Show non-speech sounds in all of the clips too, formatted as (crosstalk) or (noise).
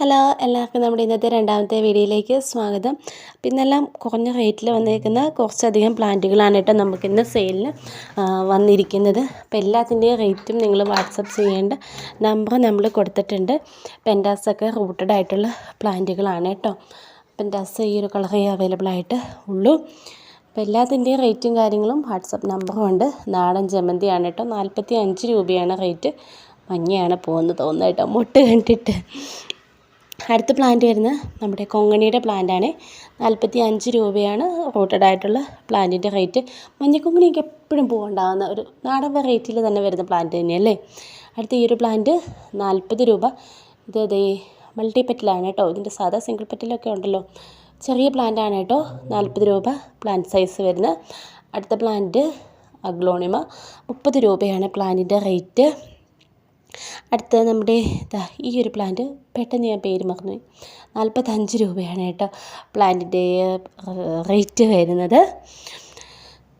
Hello എല്ലാവർക്കും നമ്മുടെ ഇന്നത്തെ രണ്ടാമത്തെ വീഡിയോയിലേക്ക് സ്വാഗതം. പിന്നെല്ലാം കുറഞ്ഞ റേറ്റിൽ വന്നിരിക്കുന്ന കുറച്ചധികം പ്ലാന്റുകളാണ് കേട്ടോ നമുക്കിന്ന് സെയിലിന് വന്നിരിക്കുന്നത്. അപ്പം എല്ലാത്തിന്റെയും റേറ്റും നിങ്ങൾ വാട്സപ്പ് ചെയ്യേണ്ട നമ്പർ നമ്മൾ കൊടുത്തിട്ടുണ്ട്. പെൻഡാസൊക്കെ റൂട്ടഡ് ആയിട്ടുള്ള പ്ലാന്റുകളാണ് കേട്ടോ. പെൻഡാസ് ഈ ഒരു കളറേ അവൈലബിൾ ആയിട്ട് ഉള്ളൂ. അപ്പോൾ എല്ലാത്തിന്റെയും റേറ്റും കാര്യങ്ങളും വാട്സപ്പ് നമ്പറും ഉണ്ട്. നാടൻ ജമന്തിയാണ് കേട്ടോ. നാൽപ്പത്തി അഞ്ച് രൂപയാണ് റേറ്റ് മഞ്ഞയാണ് പോകുന്നത് തോന്നുന്നു കേട്ടോ. മുട്ട് കണ്ടിട്ട്. അടുത്ത പ്ലാന്റ് വരുന്നത് നമ്മുടെ കൊങ്ങണിയുടെ പ്ലാന്റാണ് നാൽപ്പത്തി അഞ്ച് രൂപയാണ് റോട്ടഡ് ആയിട്ടുള്ള പ്ലാന്റിന്റെ റേറ്റ് മഞ്ഞക്കൊങ്ങണിയൊക്കെ എപ്പോഴും പൂവുണ്ടാകുന്ന ഒരു നാടൻ വെറൈറ്റിയിൽ തന്നെ വരുന്ന പ്ലാന്റ് തന്നെയല്ലേ? അടുത്ത ഈ ഒരു പ്ലാന്റ് നാൽപ്പത് രൂപ. ഇത് അതേ മൾട്ടി പെറ്റിലാണ് കേട്ടോ. ഇതിന്റെ സാധാ സിംഗിൾ പെറ്റിലൊക്കെ ഉണ്ടല്ലോ. ചെറിയ പ്ലാന്റ് ആണ് കേട്ടോ. നാൽപ്പത് രൂപ പ്ലാന്റ് സൈസ് വരുന്നത്. അടുത്ത പ്ലാന്റ് അഗ്ലോണിമ. മുപ്പത് രൂപയാണ് പ്ലാന്റിന്റെ റേറ്റ് അടുത്ത നമ്മുടെ ഈ ഒരു പ്ലാന്റ് പെട്ടെന്ന് ഞാൻ പേര് മറന്നു നാൽപ്പത്തഞ്ച് രൂപയാണ് കേട്ടോ പ്ലാന്റിന്റെ റേറ്റ് വരുന്നത്.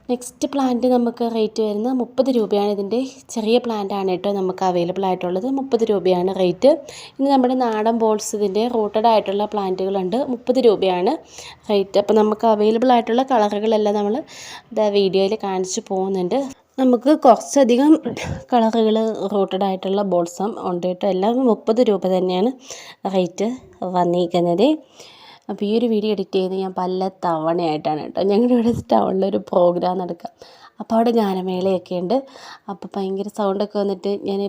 നെക്സ്റ്റ് പ്ലാന്റ് നമുക്ക് റേറ്റ് വരുന്നത് മുപ്പത് രൂപയാണ്. ഇതിന്റെ ചെറിയ പ്ലാന്റ് ആണ് കേട്ടോ നമുക്ക് അവൈലബിൾ ആയിട്ടുള്ളത്. മുപ്പത് രൂപയാണ് റേറ്റ് ഇനി നമ്മുടെ നാടൻ ബോൾസ് ഇതിന്റെ റൂട്ടഡ് ആയിട്ടുള്ള പ്ലാന്റുകളുണ്ട് മുപ്പത് രൂപയാണ് റേറ്റ് അപ്പോൾ നമുക്ക് അവൈലബിൾ ആയിട്ടുള്ള കളറുകളെല്ലാം നമ്മൾ വീഡിയോയിൽ കാണിച്ചു പോകുന്നുണ്ട്. നമുക്ക് കുറച്ചധികം കളറുകൾ റൂട്ടഡ് ആയിട്ടുള്ള ബോൾസം ഉണ്ട് കേട്ടോ. എല്ലാം മുപ്പത് രൂപ തന്നെയാണ് റേറ്റ് വന്നിരിക്കുന്നത്. അപ്പോൾ ഈ ഒരു വീഡിയോ എഡിറ്റ് ചെയ്ത് ഞാൻ പല തവണയായിട്ടാണ് കേട്ടോ ഞങ്ങളുടെ ഇവിടെ ടൗണിലൊരു പ്രോഗ്രാം നടക്കുക. അപ്പോൾ അവിടെ ഗാനമേളയൊക്കെ ഉണ്ട്. അപ്പോൾ ഭയങ്കര സൗണ്ടൊക്കെ വന്നിട്ട് ഞാൻ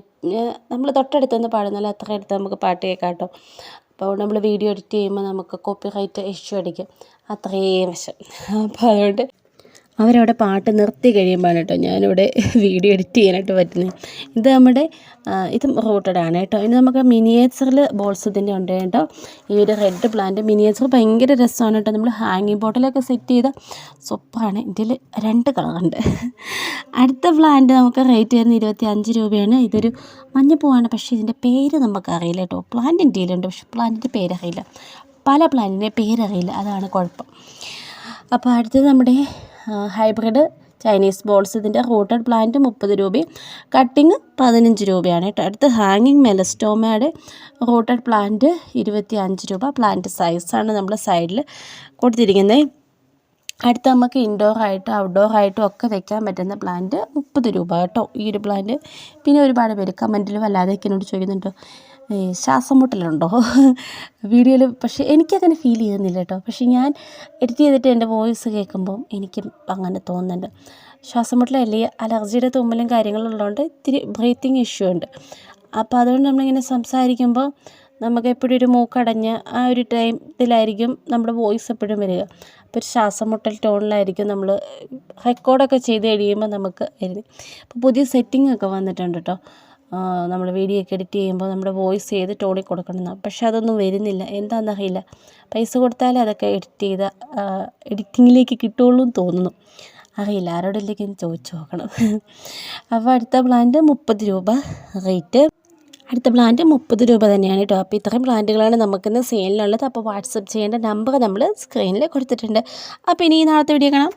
നമ്മൾ തൊട്ടടുത്ത് വന്ന് പാടുന്നാലും അത്ര അടുത്ത് നമുക്ക് പാട്ട് കേൾക്കാം കേട്ടോ. അപ്പോൾ നമ്മൾ വീഡിയോ എഡിറ്റ് ചെയ്യുമ്പോൾ നമുക്ക് കോപ്പി റൈറ്റ് ഇഷ്യൂ അടിക്കും. അത്രയും വശം. അപ്പോൾ അതുകൊണ്ട് അവരവിടെ പാട്ട് നിർത്തി കഴിയുമ്പോഴാണ് കേട്ടോ ഞാനിവിടെ (laughs) വീഡിയോ എഡിറ്റ് ചെയ്യാനായിട്ട് പറ്റുന്നത്. ഇത് നമ്മുടെ ഇത് റൂട്ടഡ് ആണ് കേട്ടോ. ഇനി നമുക്ക് മിനിയേച്ചറിൽ ബോൾസ് ഇതിന്റെ ഉണ്ട് കേട്ടോ. ഈ ഒരു റെഡ് പ്ലാന്റ് മിനിയേച്ചർ ഭയങ്കര രസമാണ് കേട്ടോ. നമ്മൾ ഹാങ്ങിങ് ബോട്ടിലൊക്കെ സെറ്റ് ചെയ്ത സൊപ്പാണ് ഇതിൽ രണ്ട് കളറുണ്ട് (laughs) അടുത്ത പ്ലാന്റ് നമുക്ക് റേറ്റ് വരുന്നത് ഇരുപത്തി അഞ്ച് രൂപയാണ്. ഇതൊരു മഞ്ഞപ്പൂവാണ് പക്ഷേ ഇതിന്റെ പേര് നമുക്കറിയില്ല കേട്ടോ. പ്ലാന്റ് ഇന്ത്യയിലുണ്ട് പക്ഷേ പ്ലാന്റിന്റെ പേരറിയില്ല. പല പ്ലാന്റിന്റെ പേരറിയില്ല. അതാണ് കുഴപ്പം. അപ്പോൾ അടുത്തത് നമ്മുടെ ഹൈബ്രിഡ് ചൈനീസ് ബോൾസ് ഇതിന്റെ റൂട്ടഡ് പ്ലാന്റ് മുപ്പത് രൂപയും കട്ടിങ് പതിനഞ്ച് രൂപയാണ് കേട്ടോ. അടുത്ത് ഹാങ്ങിങ് മെലസ്റ്റോമയുടെ റൂട്ടഡ് പ്ലാന്റ് ഇരുപത്തി അഞ്ച് രൂപ പ്ലാന്റ് സൈസാണ് നമ്മൾ സൈഡിൽ കൊടുത്തിരിക്കുന്നത്. അടുത്ത് നമുക്ക് ഇൻഡോർ ആയിട്ടും ഔട്ട്ഡോർ ആയിട്ടും ഒക്കെ വെക്കാൻ പറ്റുന്ന പ്ലാന്റ് മുപ്പത് രൂപ കേട്ടോ. ഈ ഒരു പ്ലാന്റ് പിന്നെ ഒരുപാട് പേര് കമന്റിൽ വല്ലാതെ എന്നോട് ചോദിക്കുന്നുണ്ട്. ശ്വാസം മുട്ടലുണ്ടോ വീഡിയോയിൽ പക്ഷേ എനിക്കങ്ങനെ ഫീൽ ചെയ്യുന്നില്ല കേട്ടോ. പക്ഷേ ഞാൻ എഡിറ്റ് ചെയ്തിട്ട് എന്റെ വോയിസ് കേൾക്കുമ്പം എനിക്ക് അങ്ങനെ തോന്നുന്നുണ്ട്. ശ്വാസം മുട്ടലല്ലേ അലർജിയുടെ തുമ്മലും കാര്യങ്ങളുള്ളതുകൊണ്ട് ഇത്തിരി ബ്രീത്തിങ് ഇഷ്യൂ ഉണ്ട്. അപ്പോൾ അതുകൊണ്ട് നമ്മളിങ്ങനെ സംസാരിക്കുമ്പോൾ നമുക്ക് എപ്പോഴും ഒരു മൂക്കടഞ്ഞ് ആ ഒരു ടൈം ഇതിലായിരിക്കും നമ്മുടെ വോയിസ് എപ്പോഴും വരിക. അപ്പോൾ ഒരു ശ്വാസം മുട്ടൽ ടോണിലായിരിക്കും നമ്മൾ റെക്കോർഡൊക്കെ ചെയ്ത് കഴിയുമ്പോൾ നമുക്ക് വരുന്നത്. അപ്പോൾ പുതിയ സെറ്റിംഗ് ഒക്കെ വന്നിട്ടുണ്ട് കേട്ടോ. നമ്മൾ വീഡിയോ ഒക്കെ എഡിറ്റ് ചെയ്യുമ്പോൾ നമ്മുടെ വോയിസ് ചെയ്ത് ടോണിൽ കൊടുക്കണം പക്ഷെ അതൊന്നും വരുന്നില്ല. എന്താണെന്നറിയില്ല പൈസ കൊടുത്താലേ അതൊക്കെ എഡിറ്റ് ചെയ്ത എഡിറ്റിങ്ങിലേക്ക് കിട്ടുള്ളൂ എന്ന് തോന്നുന്നു. അറിയില്ല. ആരോടെങ്കിലും ചോദിച്ചു നോക്കണം. അപ്പോൾ അടുത്ത പ്ലാന്റ് മുപ്പത് രൂപ റേറ്റ് അടുത്ത പ്ലാന്റ് മുപ്പത് രൂപ തന്നെയാണ് കേട്ടോ. അപ്പോൾ ഇത്രയും പ്ലാന്റുകളാണ് നമുക്കിന്ന് സെയിലിനുള്ളത് അപ്പോൾ വാട്സപ്പ് ചെയ്യേണ്ട നമ്പർ നമ്മൾ സ്ക്രീനിൽ കൊടുത്തിട്ടുണ്ട്. അപ്പോൾ ഇനി നാളത്തെ വീഡിയോ കാണാം.